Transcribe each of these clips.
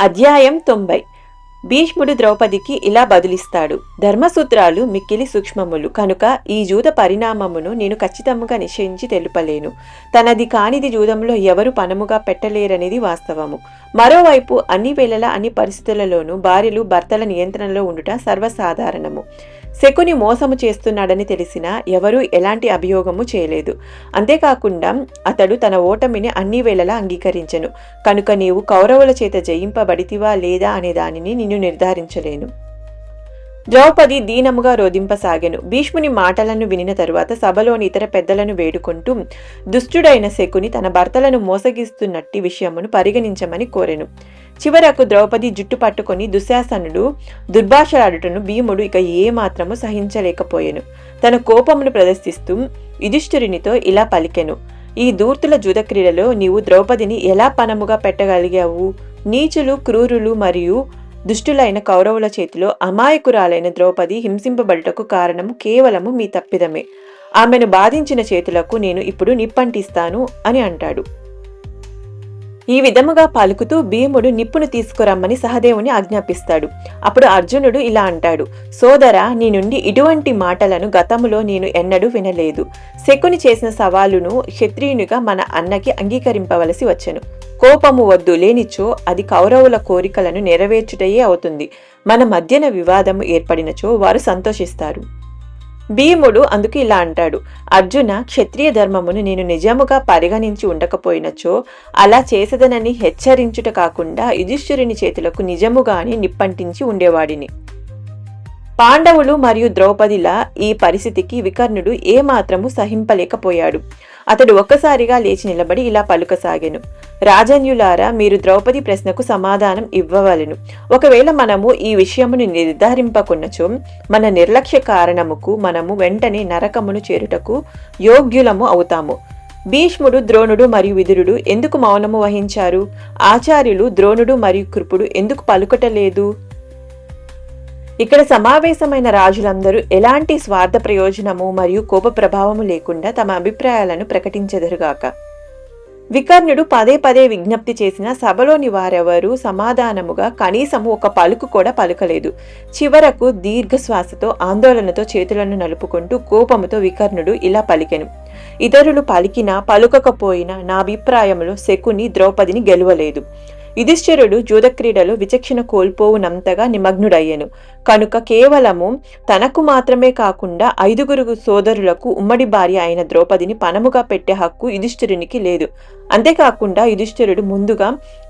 అధ్యాయం తొంభై. భీష్ముడు ద్రౌపదికి ఇలా బదులిస్తాడు. ధర్మసూత్రాలు మిక్కిలి సూక్ష్మములు. కనుక ఈ జూద పరిణామమును నేను ఖచ్చితముగా నిశ్చయించి తెలుపలేను. తనది కానిది జూదంలో ఎవరు పనముగా పెట్టలేరనేది వాస్తవము. మరోవైపు అన్ని వేళల అన్ని పరిస్థితులలోనూ భార్యలు భర్తల నియంత్రణలో ఉండుట సర్వసాధారణము. శకుని మోసము చేస్తున్నాడని తెలిసినా ఎవరూ ఎలాంటి అభియోగము చేయలేదు. అంతేకాకుండా అతడు తన ఓటమిని అన్ని వేళలా అంగీకరించెను. కనుక నీవు కౌరవుల చేత జయింపబడితివా లేదా అనే దానిని నిన్ను నిర్ధారించలేను. ద్రౌపది దీనముగా రోధింపసాగెను. భీష్ముని మాటలను వినిన తరువాత సభలోని ఇతర పెద్దలను వేడుకుంటూ దుష్టుడైన శకుని తన భర్తలను మోసగిస్తున్నట్టి విషయమును పరిగణించమని కోరెను. చివరకు ద్రౌపది జుట్టు పట్టుకొని దుశ్శాసనుడు దుర్భాషలాడుటను భీముడు ఇక ఏమాత్రము సహించలేకపోయెను. తన కోపమును ప్రదర్శిస్తూ యుధిష్ఠురినితో ఇలా పలికెను. ఈ దూర్తుల జూదక్రీడలో నీవు ద్రౌపదిని ఎలా పనముగా పెట్టగలిగావు? నీచులు క్రూరులు మరియు దుష్టులైన కౌరవుల చేతిలో అమాయకురాలైన ద్రౌపది హింసింపబడుటకు కారణము కేవలము మీ తప్పిదమే. ఆమెను బాధించిన చేతులకు నేను ఇప్పుడు నిప్పంటిస్తాను అని అంటాడు. ఈ విధముగా పలుకుతూ భీముడు నిప్పును తీసుకురమ్మని సహదేవుని ఆజ్ఞాపిస్తాడు. అప్పుడు అర్జునుడు ఇలా అంటాడు సోదర నీ నుండి ఇటువంటి మాటలను గతములో నేను ఎన్నడూ వినలేదు. శకుని చేసిన సవాలును క్షత్రియునిగా మన అన్నకి అంగీకరింపవలసి వచ్చెను. కోపము వద్దు లేనిచో అది కౌరవుల కోరికలను నెరవేర్చుటయే అవుతుంది. మన మధ్యన వివాదము ఏర్పడినచో వారు సంతోషిస్తారు. భీముడు అందుకు ఇలా అంటాడు అర్జున క్షత్రియ ధర్మమును నేను నిజముగా పరిగణించి ఉండకపోయినచో అలా చేసదనని హెచ్చరించుట కాకుండా యుధిష్ఠురుని చేతులకు నిజముగాని నిప్పంటించి ఉండేవాడిని. పాండవులు మరియు ద్రౌపదిల ఈ పరిస్థితికి వికర్ణుడు ఏమాత్రము సహింపలేకపోయాడు. అతడు ఒక్కసారిగా లేచి నిలబడి ఇలా పలుకసాగాను రాజన్యులారా మీరు ద్రౌపది ప్రశ్నకు సమాధానం ఇవ్వవలెను. ఒకవేళ మనము ఈ విషయమును నిర్ధారింపకున్నచో మన నిర్లక్ష్య కారణముకు మనము వెంటనే నరకమును చేరుటకు యోగ్యులము అవుతాము. భీష్ముడు ద్రోణుడు మరియు విదురుడు ఎందుకు మౌనము వహించారు? ఆచార్యులు ద్రోణుడు మరియు కృపుడు ఎందుకు పలుకటలేదు? ఇక్కడ సమావేశమైన రాజులందరూ ఎలాంటి స్వార్థ ప్రయోజనము మరియు కోప ప్రభావము లేకుండా తమ అభిప్రాయాలను ప్రకటించెదరుగాక. వికర్ణుడు పదే పదే విజ్ఞప్తి చేసిన సభలోని వారెవరూ సమాధానముగా కనీసము ఒక పలుకు కూడా పలుకలేదు. చివరకు దీర్ఘశ్వాసతో ఆందోళనతో చేతులను నలుపుకుంటూ కోపముతో వికర్ణుడు ఇలా పలికెను. ఇతరులు పలికినా పలుకకపోయినా నా అభిప్రాయంలో శకుని ద్రౌపదిని గెలవలేదు. యుధిష్ఠిరుడు జూదక్రీడలో విచక్షణ కోల్పోవునంతగా నిమగ్నుడయ్యను. కనుక కేవలము తనకు మాత్రమే కాకుండా ఐదుగురు సోదరులకు ఉమ్మడి భార్య అయిన ద్రౌపదిని పనముగా పెట్టే హక్కు యుధిష్ఠిరునికి లేదు. అంతేకాకుండా యుధిష్ఠిరుడు ముందుగా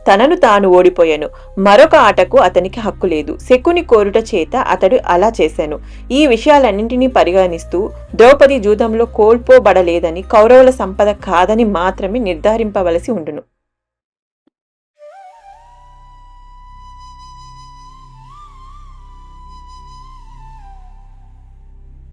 తనను తాను ఓడిపోయాను. మరొక ఆటకు అతనికి హక్కు లేదు. శకుని కోరుట చేత అతడు అలా చేశాను ఈ విషయాలన్నింటినీ పరిగణిస్తూ ద్రౌపది జూదంలో కోల్పోబడలేదని కౌరవుల సంపద కాదని మాత్రమే నిర్ధారింపవలసి ఉండును.